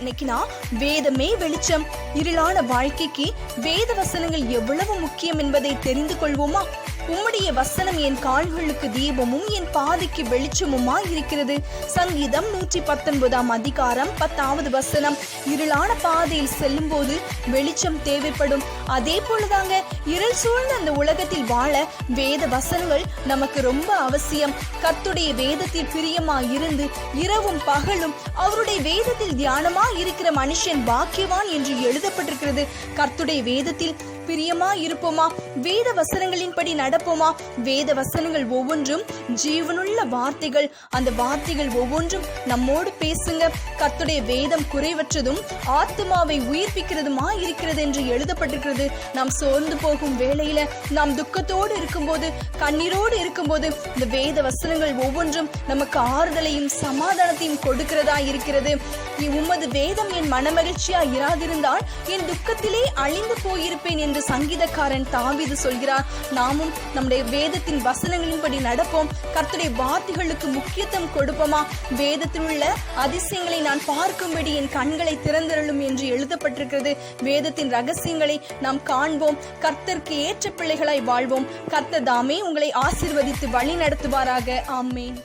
இன்னைக்கு நான் வேதமே வெளிச்சம். இருளான வாழ்க்கைக்கு வேத வசனங்கள் எவ்வளவு முக்கியம் என்பதை தெரிந்து கொள்வோமா? உம்முடைய வசனம் என் கால்களுக்கு தீபமும் என் பாதைக்கு வெளிச்சமுமா இருக்கிறது. சங்கீதம் நூற்றி பத்தொன்பதாம் அதிகாரம் பத்தாவது வசனம். இருளான பாதையில் செல்லும் போது வெளிச்சம் தேவைப்படும். அதே போலதாங்க இருள் சூழ்ந்த அந்த உலகத்தில் வாழ வேத வசனங்கள் நமக்கு ரொம்ப அவசியம். கத்துடைய வேதத்தில் பிரியமா இருந்து இரவும் பகலும் அவருடைய வேதத்தில் தியானமா இருக்கிற மனுஷன் பாக்கியவான் என்று எழுதப்பட்டிருக்கிறது. கர்த்துடைய வேதத்தில் பிரியமா இருப்போமா? வேத வசனங்களின்படி நடப்போமா? வேத வசனங்கள் ஒவ்வொன்றும் ஜீவனுள்ள வார்த்தைகள். அந்த வார்த்தைகள் ஒவ்வொன்றும் நம்மோடு பேசுங்க. கத்துடைய வேதம் குறைவற்றதும் ஆத்மாவை உயிர்ப்பிக்கிறதுமா இருக்கிறது என்று எழுதப்பட்டிருக்கிறது. நாம் சோர்ந்து போகும் வேளையில நாம் துக்கத்தோடு இருக்கும்போது கண்ணீரோடு இருக்கும்போது இந்த வேத வசனங்கள் ஒவ்வொன்றும் நமக்கு ஆறுதலையும் சமாதானத்தையும் கொடுக்கிறதா இருக்கிறது. உமது வேதம் என் மனமகிழ்ச்சியா இராதிருந்தால் என் துக்கத்திலே அழிந்து போயிருப்பேன் என்று சங்கீதக்காரன் தாவிது சொல்கிறார். நாமும் நம்முடைய வேதத்தின் வசனங்களின்படி நடப்போம். கர்த்துடைய வார்த்தைகளுக்கு முக்கியத்துவம் கொடுப்போமா? வேதத்தில் உள்ள அதிசயங்களை நான் பார்க்கும்படி என் கண்களை திறந்திரளும் என்று எழுதப்பட்டிருக்கிறது. வேதத்தின் ரகசியங்களை நாம் காண்போம். கர்த்தருக்கு ஏற்ற பிள்ளைகளாய் வாழ்வோம். கர்த்தர் தாமே உங்களை ஆசிர்வதித்து வழி நடத்துவாராக ஆமேன்.